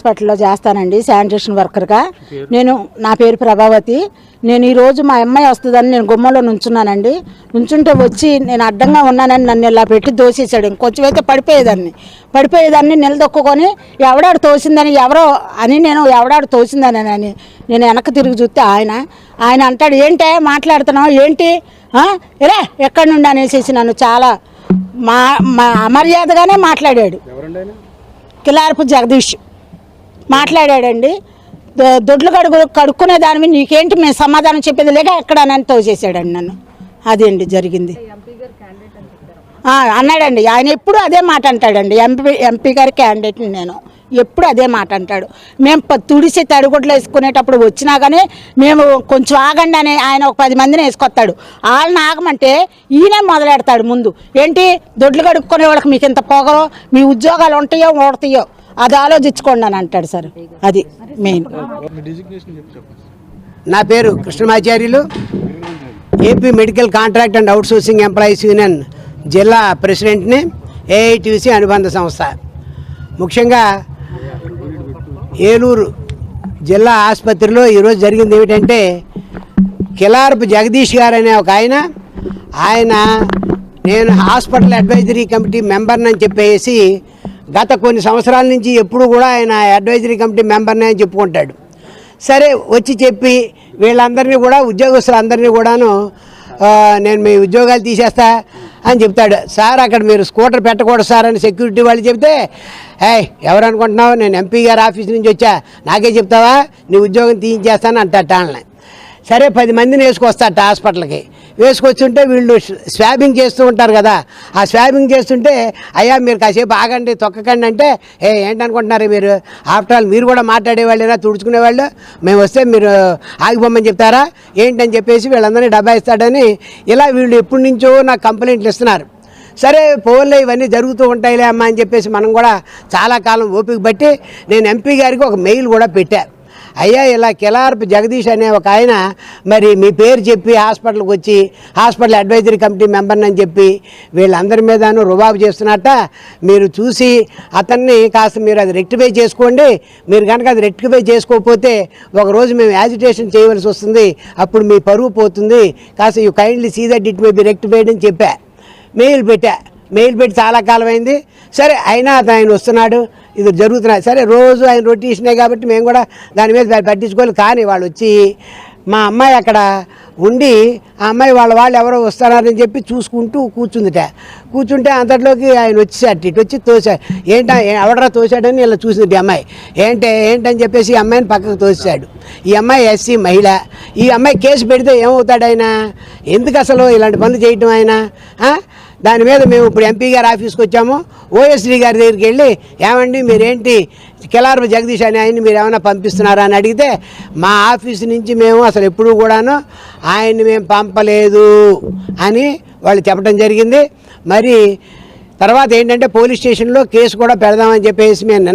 హాస్పిటల్లో చేస్తానండి శానిటేషన్ వర్కర్గా. నేను నా పేరు ప్రభావతి. నేను ఈరోజు మా అమ్మాయి వస్తుందని నేను గుమ్మలో నుంచున్నానండి. నుంచుంటే వచ్చి నేను అడ్డంగా ఉన్నానని నన్ను ఇలా పెట్టి దోసేసాడు ఇంకొంచెం అయితే పడిపోయేదాన్ని. పడిపోయేదాన్ని నిలదొక్కుని ఎవడాడు తోసిందని ఎవరో అని నేను ఎవడాడు తోసిందని అని నేను వెనక్కి తిరిగి చూస్తే ఆయన. ఆయన అంటాడు ఏంటే మాట్లాడుతున్నావు? ఏంటి? ఇలా ఎక్కడి నుండి అనేసి నన్ను చాలా మా మా అమర్యాదగానే మాట్లాడాడు. కిలారపు జగదీష్. మాట్లాడాడండి. దొ- దొడ్లు కడుగు కడుక్కునే దాని మీద నీకేంటి మేము సమాధానం చెప్పేది లేక ఎక్కడ అని తోసేసాడండి నన్ను. అదే అండి జరిగింది. అన్నాడండి. ఆయన ఎప్పుడు అదే మాట అంటాడండి. ఎంపీ ఎంపీ గారి క్యాండిడేట్ని నేను ఎప్పుడు అదే మాట అంటాడు. మేము ప- తుడిసి తడిగుడ్లు వేసుకునేటప్పుడు వచ్చినా కానీ మేము కొంచెం ఆగండి అని ఆయన ఒక పది మందిని వేసుకొస్తాడు. వాళ్ళని ఆగమంటే ఈయనే మొదలెడతాడు ముందు. ఏంటి? దొడ్లు కడుక్కునే వాళ్ళకి మీకు ఇంత పొగరో మీ ఉద్యోగాలు ఉంటాయో ఓడతాయో. అది ఆలోచించుకోండి అని అంటాడు సార్. అది మెయిన్. నా పేరు Krishnamacharyulu. AP medical contract and outsourcing employees union జిల్లా ప్రెసిడెంట్ని ఏఐటీసీ అనుబంధ సంస్థ. ముఖ్యంగా ఏలూరు జిల్లా ఆసుపత్రిలో ఈరోజు జరిగింది ఏమిటంటే కిలారపు జగదీష్ గారు అనే ఒక ఆయన ఆయన నేను హాస్పిటల్ అడ్వైజరీ కమిటీ మెంబర్ని అని చెప్పేసి గత కొన్ని సంవత్సరాల నుంచి ఎప్పుడు కూడా ఆయన అడ్వైజరీ కమిటీ మెంబర్ని అని చెప్పుకుంటాడు. సరే వచ్చి చెప్పి వీళ్ళందరినీ కూడా ఉద్యోగస్తులందరినీ కూడాను నేను మీ ఉద్యోగాలు తీసేస్తా అని చెప్తాడు. సార్ అక్కడ మీరు స్కూటర్ పెట్టకూడదు సార్ అని సెక్యూరిటీ వాళ్ళు చెప్తే ఏ ఎవరు అనుకుంటున్నావు? నేను ఎంపీ గారి ఆఫీస్ నుంచి వచ్చా. నాకే చెప్తావా? నీ ఉద్యోగం తీయించేస్తాను అంటాట వాళ్ళని సరే పది మందిని వేసుకొస్తాట హాస్పిటల్కి. వేసుకొచ్చుంటే వీళ్ళు స్వాబింగ్ చేస్తూ ఉంటారు కదా. ఆ స్వాబింగ్ చేస్తుంటే అయ్యా మీరు కాసేపు ఆగండి తొక్కకండి అంటే ఏ ఏంటనుకుంటున్నారు మీరు? ఆఫ్టర్ ఆల్ మీరు కూడా మాట్లాడేవాళ్ళేనా తుడుచుకునేవాళ్ళు? మేము వస్తే మీరు ఆగిపోమని చెప్తారా? ఏంటని చెప్పేసి వీళ్ళందరినీ డబ్బా ఇస్తాడని ఇలా వీళ్ళు ఎప్పటి నుంచో నాకు కంప్లైంట్లు ఇస్తున్నారు. సరే పోన్లే ఇవన్నీ జరుగుతూ ఉంటాయిలే అమ్మా అని చెప్పేసి మనం కూడా చాలా కాలం ఓపిక బట్టి నేను ఎంపీ గారికి ఒక మెయిల్ కూడా పెట్టాను అయ్యా ఇలా కిలార్పు జగదీష్ అనే ఒక ఆయన మరి మీ పేరు చెప్పి హాస్పిటల్కి వచ్చి హాస్పిటల్ అడ్వైజరీ కమిటీ మెంబర్ని అని చెప్పి వీళ్ళందరి మీదను రుబాబు చేస్తున్నట్ట. మీరు చూసి అతన్ని కాస్త మీరు అది రెక్టిఫై చేసుకోండి. మీరు కనుక అది రెక్టిఫై చేసుకోకపోతే ఒకరోజు మేము యాజిటేషన్ చేయవలసి వస్తుంది. అప్పుడు మీ పరువు పోతుంది. కాస్త you kindly see that it may be rectified అని చెప్పా. మెయిల్ పెట్టా. మెయిల్ పెట్టి చాలా కాలం అయింది సరే అయినా అతను ఆయన వస్తున్నాడు. ఇది జరుగుతున్నాయి సరే రోజు ఆయన రొటీషనే కాబట్టి మేము కూడా దాని మీద పట్టించుకోవాలి కానీ వాళ్ళు వచ్చి మా అమ్మాయి అక్కడ ఉండి ఆ అమ్మాయి వాళ్ళ వాళ్ళు ఎవరో వస్తున్నారని చెప్పి చూసుకుంటూ కూర్చుందిట. కూర్చుంటే అంతట్లోకి ఆయన వచ్చేసాడు. ఇటు వచ్చి తోసాడు. ఏంట ఎవడరా తోసాడని ఇలా చూసింది అమ్మాయి. ఏంటే ఏంటని చెప్పేసి ఈ అమ్మాయిని పక్కకు తోసాడు. ఈ అమ్మాయి ఎస్సీ మహిళ. ఈ అమ్మాయి కేసు పెడితే ఏమవుతాడు ఆయన? ఎందుకు అసలు ఇలాంటి పనులు చేయటం ఆయన? దాని మీద మేము ఇప్పుడు ఎంపీ గారి ఆఫీస్కి వచ్చాము. ఓఎస్డీ గారి దగ్గరికి వెళ్ళి ఏమండి మీరేంటి కిలారపు జగదీష్ అనే ఆయన్ని మీరు ఏమైనా పంపిస్తున్నారా? అని అడిగితే మా ఆఫీస్ నుంచి మేము అసలు ఎప్పుడూ కూడాను ఆయన్ని మేము పంపలేదు అని వాళ్ళు చెప్పడం జరిగింది. మరి తర్వాత ఏంటంటే పోలీస్ స్టేషన్లో కేసు కూడా పెడదామని చెప్పేసి మేము